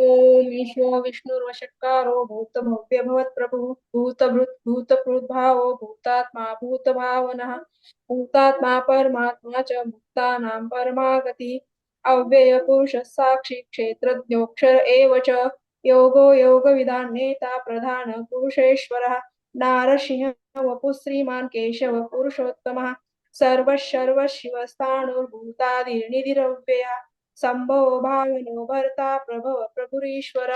ओम ईशो विष्णुर्वषट्कारो भूतभव्य भवत्प्रभुः भूतभृत् भूतकृद्भावो भूतात्मा, भूतभावनः, भूतात्मा परमात्मा च मुक्तानां परमागतिः, अव्ययपुरुषः साक्षी क्षेत्रज्ञोऽक्षर एव च, योगो योगविदान् नेता प्रधान पुरुषेश्वरः नारसिंह वपु श्रीमान् केशव पुरुषोत्तमः सर्वशर्वशिवस्थाणुर्भूतादिर्निधिरव्यया संभव भावनो भरता प्रभव प्रभुरीश्वर।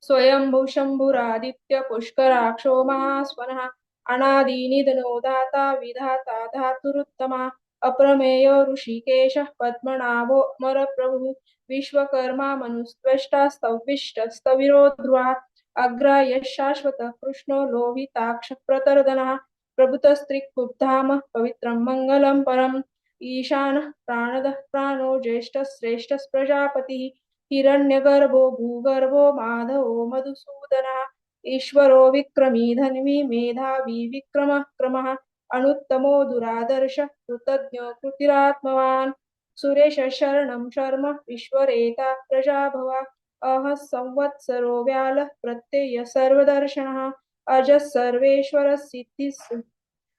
स्वयंभू शंभुरादित्य पुष्कराक्षो महास्वनः। अनादिनिधनो दाता विधाता धातुरुत्तमा। अप्रमेय ऋषिकेशः पद्मनाभो मरप्रभुः। विश्वकर्मा मनुस्त्वष्टा स्तविष्टस्तविरो ध्रुवा अग्राय शाश्वतः कृष्णो लोहिताक्ष प्रतर्दनः। प्रभुतस्त्रिक्पुब्धामः पवित्रं मङ्गलं परम्। ईशानः प्राणदः प्राणो ज्येष्ठश्रेष्ठः प्रजापतिः, हिरण्यगर्भो भूगर्भो माधवो मधुसूदनः, ईश्वरो विक्रमी धन्वी मेधावी विक्रमः क्रमः अनुत्तमो दुरादर्श कृतज्ञो कृतिरात्मवान्, सुरेश शरणं शर्म विश्वरेता प्रजा भवा अह संवत्सरो व्यालः प्रत्यय सर्वदर्शनः, अजः सर्वेश्वर सिद्धि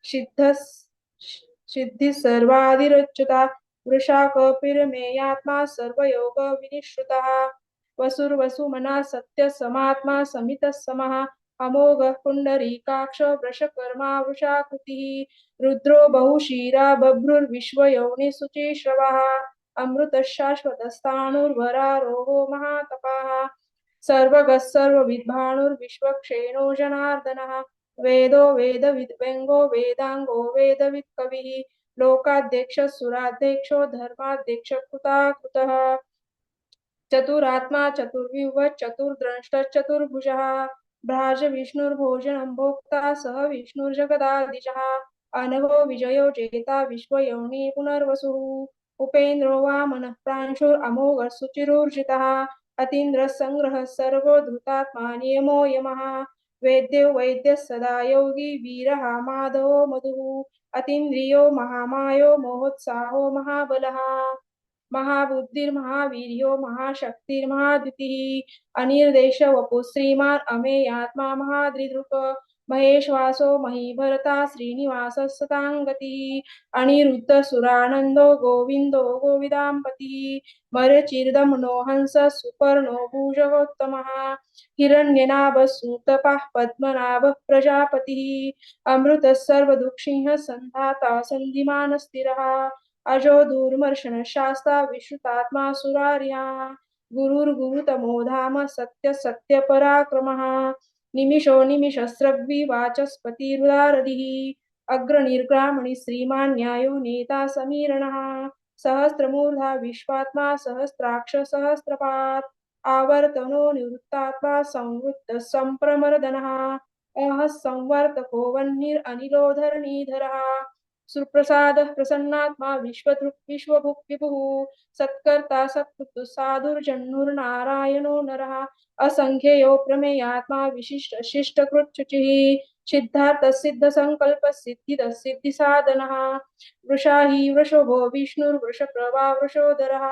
सिद्ध सिद्धि सर्वादिरच्युता, वृषा कपिर्मेयात्मा सर्वयोग विनिश्रुतः। वसुर्वसुमना सत्य समात्मा समित समः अमोघ पुण्डरीकाक्ष वृषकर्मा वृषाकृतिः, रुद्रो बहुशीरा बभ्रुर्विश्वयोनि शुचिश्रवः, अमृतशाश्वतस्थाणुर्वरारोहो महातपाः सर्वगः सर्वविद्भाणुर्विश्वक्षेणो जनार्दनः। वेदो वेदविद्व्यङ्गो वेदाङ्गो वेदवित्कविः लोकाध्यक्ष सुराध्यक्षो धर्माध्यक्ष कृता कृतः चतुरात्मा, चतुर्व्यूह चतुर्द्रष्ट चतुर्भुजः भ्राज विष्णुर्भोजनं भोक्ता, सह विष्णुर्जगदादिशः अनघो, विजयो, जेता, विश्वयोनि, पुनर्वसुः। उपेन्द्रो, वामनः प्रांशुरमोघः सुचिरूर्जितः। अतीन्द्रः सङ्ग्रहः सर्वो, धृतात्मा, नियमो, यमः। वेद्यो वैद्य सदा योगी वीरः माधवो मधु अतीन्द्रियो महामायो मोहोत्साहो महाबलः। महाबुद्धिर्महावीर्यो महाशक्तिर्महाद्युतिः। अनिर्देश वपु श्रीमान् अमेयात्मा महाद्रिदृक महेश्वासो महीभरता श्रीनिवासः सताङ्गतिः अनिरुद्ध सुरानन्दो गोविन्दो गोविदाम्पतिः मरचिर्दमनो हंस सुपर्णो भूजगोत्तमः हिरण्यनाभसूतपः पद्मनाभः प्रजापतिः अमृतः सर्वदुःखिंह सन्धाता सन्धिमानस्थिरः अजो दूर्मर्शन शास्ता विश्रुतात्मा सुरार्या गुरुर्गुरुतमो धाम सत्य सत्य पराक्रमः निमिषो निमिषस्रग्विवाचस्पतिरुदारधिः अग्रनिर्ग्रामणि श्रीमान् न्यायो नेता समीरणः। सहस्रमूर्धा विश्वात्मा, सहस्राक्ष, सहस्रपात्। आवर्तनो निवृत्तात्मा, संवृत्त सम्प्रमर्दनः अह संवर्तको वह्निरनिलोधरणीधरः सुप्रसाद प्रसन्नात्मा विश्वदृक् विश्वभुक् विभुः सत्कर्ता सत्कृतु साधुर्जन्नुर्नारायणो नरः। असङ्ख्ययो प्रमेयात्मा विशिष्ट सिद्ध साधनः वृषा हि वृषभो विष्णुर्वृषप्रभा वृषोदरः।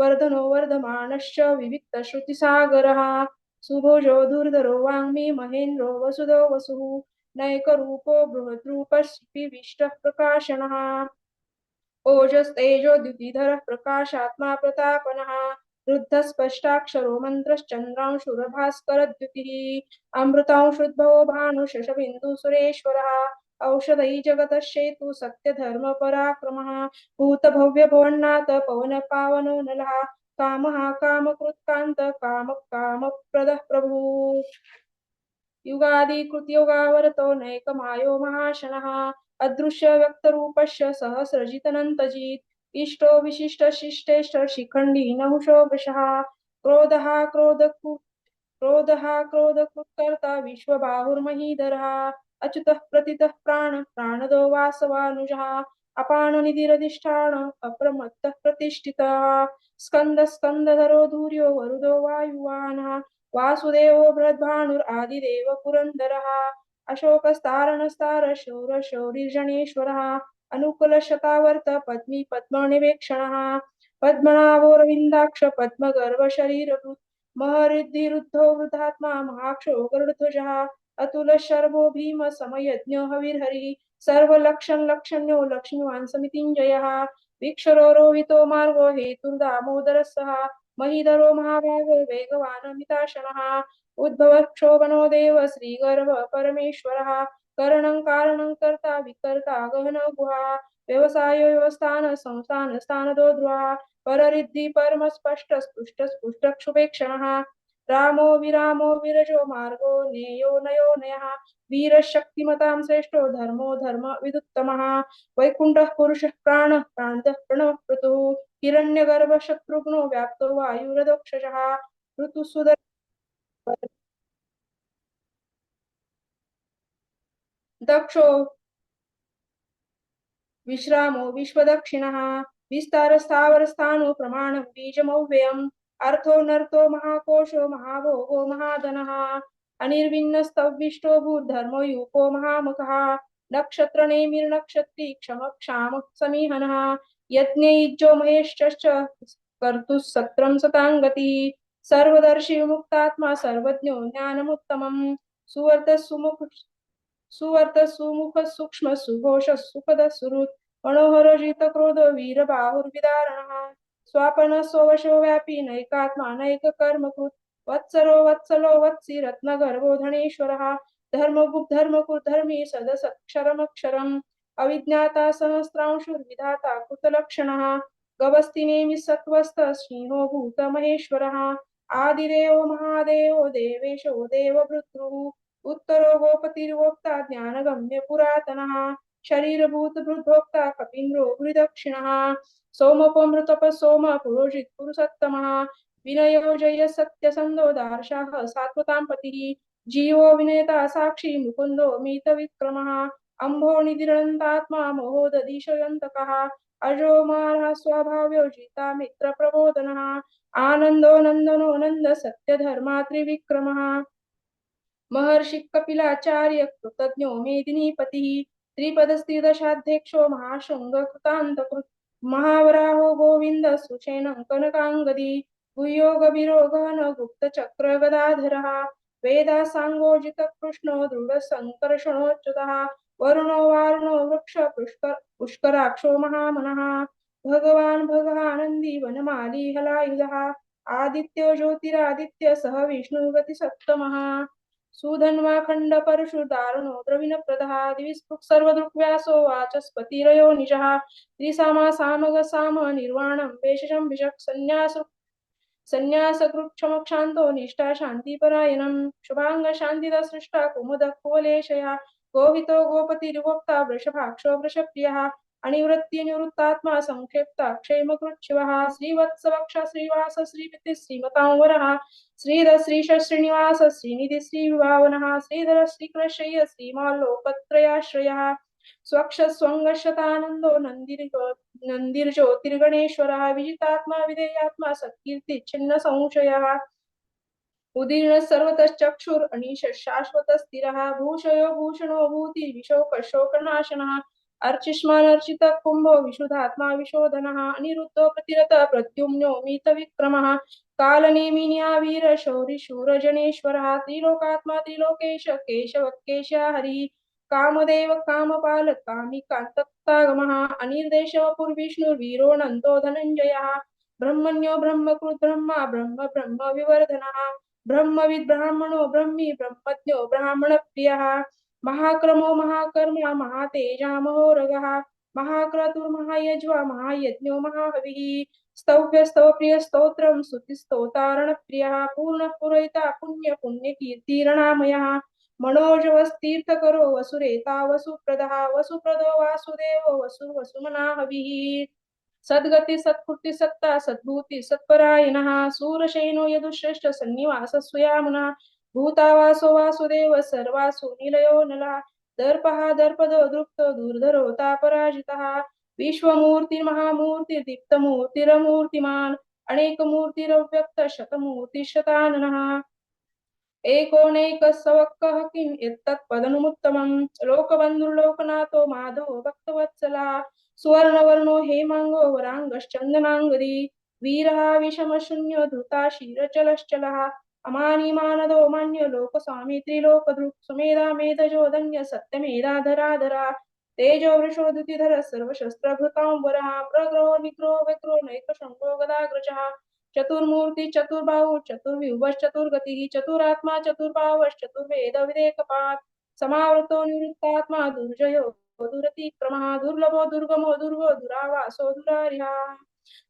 वर्धनो वर्धमानश्च विविक्त श्रुतिसागरः। सुभोजो दुर्धरो वाङ्मी महेन्द्रो वसुदो वसुः। नैकरूपो बृहद्रूपस्विविष्टः प्रकाशनः ओजस्तेजो द्युतिधरः प्रकाशात्मा प्रतापनः रुद्धस्पष्टाक्षरो मन्त्रश्चन्द्रांशुरभास्करद्युतिः अमृतांशुद्भवो भानुशशबिन्दुसुरेश्वरः औषधै जगतश्चेतु सत्यधर्मपराक्रमः। भूतभव्यभवन्नाथ पवनपावनो नलः कामः कामकृत्कान्त कामकामप्रदः प्रभुः। युगादिकृत्युगावरतो नैकमायो महाशनः अदृश्य व्यक्तरूपस्य सहस्रजितनन्तजित् इष्टो विशिष्टशिष्टेष्ट शिखण्डी नहुषो वृषः क्रोधः क्रोध क्रोधः क्रोधकृत्कर्ता विश्वबाहुर्महीधरः। अच्युतः प्रतितः प्राण प्राणदो वासवानुजः। अपाननिधिरधिष्ठान अप्रमत्तः प्रतिष्ठितः। स्कन्द स्कन्दधरो धूर्यो वरुदो वायुवानः। वासुदेवो शौर शौरिर्जनेश्वरः अनुकूलशतावर्त पद्मी पद्मनिवेक्षणः पद्मनाभोरविन्दाक्ष पद्मगर्भ शरीरभूत महरिद्धिरुद्धो वृद्धात्मा महाक्षो गरुडध्वजः अतुल शर्वो भीम समयज्ञ हविर्हरिः सर्वलक्षण लक्षण्यो लक्ष्मीवान् समितिञ्जयः वीक्षरो रोहितो मार्गो हेतुर्दामोदरः महिधरो मिताशन उद्भव क्षोभनो देव श्रीगर्भ परमेश्वरः। करणं कारण कर्ता विकर्ता गहन गुहा। व्यवसाय व्यवस्थान संस्थान स्थानदो ध्रुवा परम स्पष्ट स्पुष्ट स्पुष्ट क्षुपेक्षणः रामो विरामो विरजो मार्गो नेयो नयो नयः वीरशक्तिमतां श्रेष्ठो धर्मो धर्म विदुत्तमः। वैकुण्ठः पुरुषः प्राणः प्राणतः प्रणवः पृतुः हिरण्यगर्भ शत्रुघ्नो व्याप्तो वायुरदोक्षजः ऋतुसुदर दक्षो विश्रामो विश्वदक्षिणः। विस्तारस्थावरस्थानो प्रमाणं बीजमव्ययम्। अर्थो नर्तो महाकोशो महाभोगो महाधनः, अनिर्विन्नस्तविष्टो भूर्धर्मो यूपो महामुखः, नक्षत्रनेमिर्नक्षत्री क्षम क्षाम समीहनः यज्ञे महेश्च कर्तुः सत्रं सताङ्गतिः, सर्वदर्शी मुक्तात्मा सर्वज्ञो ज्ञानमुत्तमम्, सुवर्त सुमुख सुवर्त सुमुख सूक्ष्म सुघोष सुपद सुरुत मनोहर जित क्रोध वीर बाहुर्विदारणः स्वापन स्ववशो व्यापी नैकात्मा नैक कर्मकृत वत्सरो वत्सलो वत्सी रत्नगर्भो धनेश्वरः। धर्मगुप्, धर्मकुर्, धर्मी सदसक्षरमक्षरम्। अविज्ञाता सहस्रांशुर्विधाता कृतलक्षणः। सत्वस्त सिंहो भूतमहेश्वरः आदिदेवो महादेवो, देवेशो देवभृतृः उत्तरो गोपतिर्वोक्ता ज्ञानगम्य पुरातनः शरीरभूत भृद्भोक्ता कपीन्द्रो भृदक्षिणः सोमोपमृतप सोम पुरोजित पुरुषोत्तमः विनयो जय सत्यसन्दो दार्शाः सात्वतां पतिः जीवो विनेता साक्षी मुकुन्दो अजो मारः स्वभाव्यो जिता मित्रप्रबोधनः, आनन्दो नन्दनो नन्द सत्यधर्मा महर्षि कपिलाचार्य कृतज्ञो मेदिनीपति त्रिपदस्त्रिदशाध्यक्षो महाशृङ्गकृतान्तकृत् महावराहो गोविन्द सुषेणं कनकाङ्गदी गुह्यो गभीरो गहन गुप्तचक्र गदाधरः वेदा साङ्गोजित दृढसङ्कर्षणोच्युतः, वरुणो वारुणो वृक्ष पुष्कर, पुष्कराक्षो महामनः, भगवान् भगवानन्दी वनमाली हलायुधः आदित्यो ज्योतिरादित्य सह विष्णुगतिसप्तमः सुधन्वाखण्ड परशु दारुणो द्रविण प्रदः दिविस्पृक् सर्वदृक्व्यासो वाचस्पतिरयो निजः। त्रिसामा सामग साम निर्वाणं वेशजं विषक् सन्न्यास सन्न्यासकृक्षमक्षान्तो निष्ठा शान्तिपरायणं शुभाङ्ग शान्तिदा सृष्टा कुमुदः कुवलेशया गोहितो गोपतिर्वोक्ता वृषभाक्षो वृषप्रियः अनिवृत्ति निवृत्तात्मा संक्षेप्ता क्षेमकृच्छिवः श्रीवत्सवक्ष श्रीवास श्रीमतां वरः श्रीधर श्रीश श्रीनिवास, श्रीनिधि श्रीविभावनः, श्रीधर श्रीकृशय्य श्रीमाल्लोकत्रयाश्रयः। स्वक्ष स्वङ्गशतानन्दो नन्दिर् नन्दिर्ज्योतिर्गणेश्वरः, विजितात्मा विधेयात्मा सत्कीर्ति छिन्न संशयः। उदीर्ण सर्वतश्चक्षुर् अनिश शाश्वत स्थिरः भूषयो भूषणो भूति विशोक शोकनाशनः। अर्चिष्मानर्चित कुम्भो विशुधात्मा विशोधनः, अनिरुद्धो प्रतिरत प्रद्युम्नो मितविक्रमः, कालनेमिन्या वीर शौरि शूरजनेश्वरः, त्रिलोकात्मा त्रिलोकेश केशवत्केश हरिः, कामदेव कामपाल कामिकान्तक्तागमः अनिर्देशवपुर्विष्णुर्वीरोऽनन्तो धनञ्जयः, ब्रह्मण्यो ब्रह्मकृत् ब्रह्मा, ब्रह्म ब्रह्म विवर्धनः, ब्रह्मविद् ब्राह्मणो ब्रह्मी ब्रह्मज्ञो ब्राह्मणप्रियः। ಮಹಾಕ್ರಮೋ ಮಹಾಕರ್ಮ ಮಹಾತೇಜಾಮಹೋ ರಗ ಮಹಾಕ್ರತುರ್ ಮಹಾಯಜ್ವ ಮಹಾಯಜ್ಞೋ ಮಹಾಹವಿಃ ಪ್ರಿಯ ಪೂರ್ಣ ಪೂರ್ಣಪುರೈತ ಪುಣ್ಯ ಪುಣ್ಯ ಕೀರ್ತಿರಣಾಮಯ ಮನೋಜವಸ್ತೀರ್ಥಕರೋ ವಸುರೇತಾ ವಸುಪ್ರದಃ ವಸುಪ್ರದೋ ವಾಸುದೇವೋ ವಸು ವಸುಮನಾಹವಿಃ ಸದ್ಗತಿ ಸತ್ಕೃತಿ ಸತ್ತ ಸದ್ಭೂತಿ ಸತ್ಪರಾಯಣ ಸೂರಶೈನೋ ಯದುಶ್ರೇಷ್ಠ ಸನ್ನಿವಾಸ ಸ್ವಯಾಮುನಃ भूतावासो वासुदेव सर्वासु निलयो नला। दर्पः दर्पदो दृप्तो दुर्धरो तापराजितः विश्वमूर्तिर्महामूर्तिर्दीप्तमूर्तिरमूर्तिमान् अनेकमूर्तिरव्यक्त शतमूर्तिशताननः एकोनैकसवक्कः किम् एतत्पदनुमुत्तमम् लोकबन्धुर्लोकनाथो माधव भक्तवत्सला। सुवर्णवर्णो हेमाङ्गो वराङ्गश्चन्दनाङ्गदी वीरः विषमशून्यो धृता शिरचलश्चलः अमानिमानदो मान्य लोकस्वामी त्रिलोकधृक् सुमेधा मेधजो धन्य सत्यमेधाधराधरा तेजो वृषोदितिधर सर्वशस्त्रभृताम्बरः प्रग्रहो निग्रहो विग्रहो नैकशङ्को गदाग्रजः चतुर्मूर्ति चतुर्बाहु चतुर्व्यूहश्चतुर्गतिः चतुरात्मा चतुर्भावश्चतुर्वेद विदेकपात् समावृतो निवृत्तात्मा दुर्जयो दुरतिक्रमः दुर्लभो दुर्गमो दुर्गो दुरावासो दुरारिहा।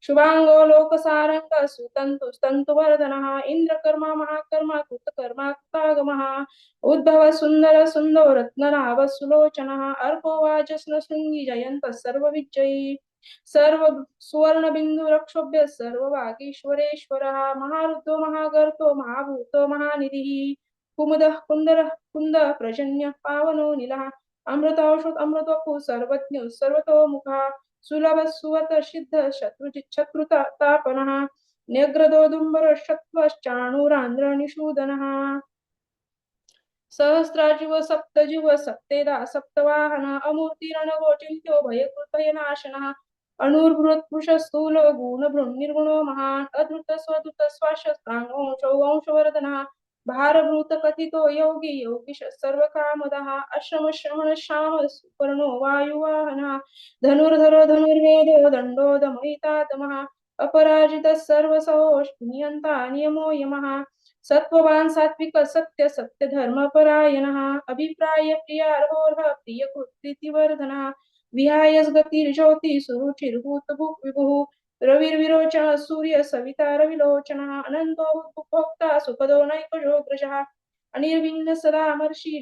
शुभांगो लोकसारंग सुतंतु वर्धनः इंद्रकर्मा महाकर्मा, कृतकर्मा कृतागमः उद्भव सुंदर सुंदो रत्ननाभ सुलोचनः अर्को वाजस्न शृंगी जयंत सर्वविजयी। सर्व सुवर्ण बिंदु रक्षोभ्य सर्ववागीश्वरेश्वरः महारुद्रो महागर्तो, महाभूतो, महानिधिः, कुमुदः, कुन्दरः, कुन्द, प्रजन्य, पावनो, नीलः अमृतौषध अमृतोपु सर्वज्ञ, सर्वतोमुखः सुलभ सुवत सिद्ध शत्रुचिच्छत्रुतापनः न्यग्रदोदुम्बर शत्वश्चाणुरान्ध्र निषूदनः सहस्राजीव सप्तजीव सप्तेदा सप्तवाहन अमूर्तिरणगोचिन्त्यो भयकृतभयनाशनः अणुर्भृत्पुष स्थूल गुण निर्गुणो महान् अधृत स्वधृत स्वाशस्त्रांगोंशो वंशवर्धनः भारभूत कथितो योगी योगीश सर्व कामदः अश्रम श्रवण श्याम सुपर्णो वायुवाहनः धनुर्धरो धनुर्वेदो दण्डो दमयितातमः अपराजितः सर्वसहोष नियन्ता नियमो यमः सत्ववान सात्विक सत्य सत्य धर्म परायणः अभिप्राय प्रियार्होर्ह प्रिय कृतिवर्धनः विहायस गतिर्ज्योति सुरुचिर्भूत विभुः रविर्विरोचन सूर्य सविता रविलोचन अनंतो उपभोक्ता सुखदो नैकजोग्रजः अनिर्विघ्न सदा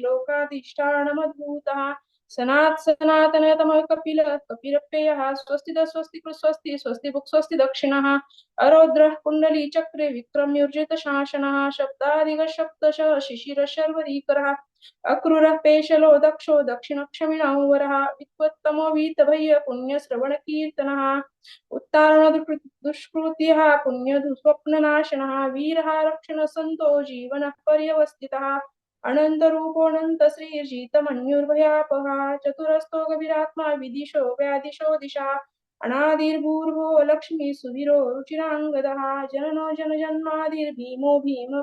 लोकाधिष्ठानमद्भूतः। सनात् सनातनतमः कपिल कपिरप्ययः स्वस्ति स्वस्ति स्वस्ति स्वस्ति भुक् स्वस्ति दक्षिणः। अरोद्रः कुण्डली चक्रे विक्रम्युर्जित शासनः शब्दादिगशब्दशः शिशिरशर्वरीकरः अक्रूरः पेशलो दक्षो दक्षिणक्षमिणावरः वित्वत्तमो वीतभय्य पुण्यश्रवणकीर्तनः उत्तारण दुष्कृत्यः पुण्यदुस्वप्ननाशनः वीरः रक्षणसन्तो जीवनः पर्यवस्थितः अनन्तरूपोऽनन्त श्रीर्जितमन्युर्भयापः चतुरस्तो गभीरात्मा विदिशो व्यादिशो दिशा अनादिर्भूर्भो लक्ष्मी सुवीरो रुचिराङ्गदः जननो भीम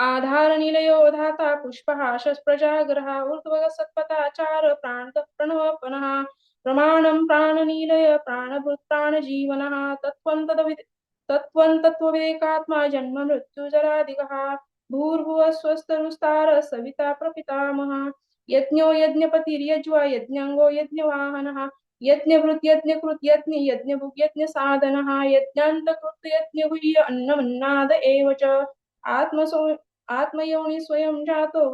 आधार निलयो धाता पुष्पः शस्प्रजाग्रह ऊर्ध्वग सत्पथाचार प्राणत प्रणवपनः प्रमाणं प्राणनीलय प्राणभृत् प्राणजीवनः तत्त्वं तद्विद् तत्त्वं तत्त्वविवेकात्मा जन्म मृत्युजरादिकः भूर्भुवः स्वस्तरुस्तार सविता, प्रपितामह, यज्ञो, यज्ञपतिर्यज्वा, यज्ञाङ्गो, यज्ञवाहनः, यज्ञभृत्, यज्ञकृत्, यज्ञ, यज्ञभुग्, यज्ञसाधनः, यज्ञान्तकृत्, यज्ञगुह्य, अन्नमन्नाद एव च। आत्मसो आत्मयोनि स्वयं जातो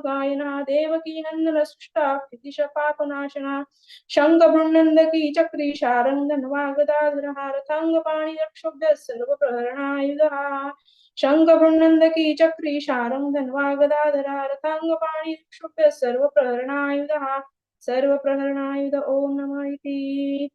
गायना देवकी नंदन सुष्टा कृतिश पापनाशना शंख भृन्नंदकी चक्री शारंगन वागदाधरहा रथांग पाणि रक्षोभ्य सर्व प्रहरणायुधः शंख भृन्नंदकी चक्री शारंगन वागदाधरा रथांग पाणि रक्षोभ्य सर्व प्रहरणायुधः सर्व प्रहरणायुध ओम नमः इति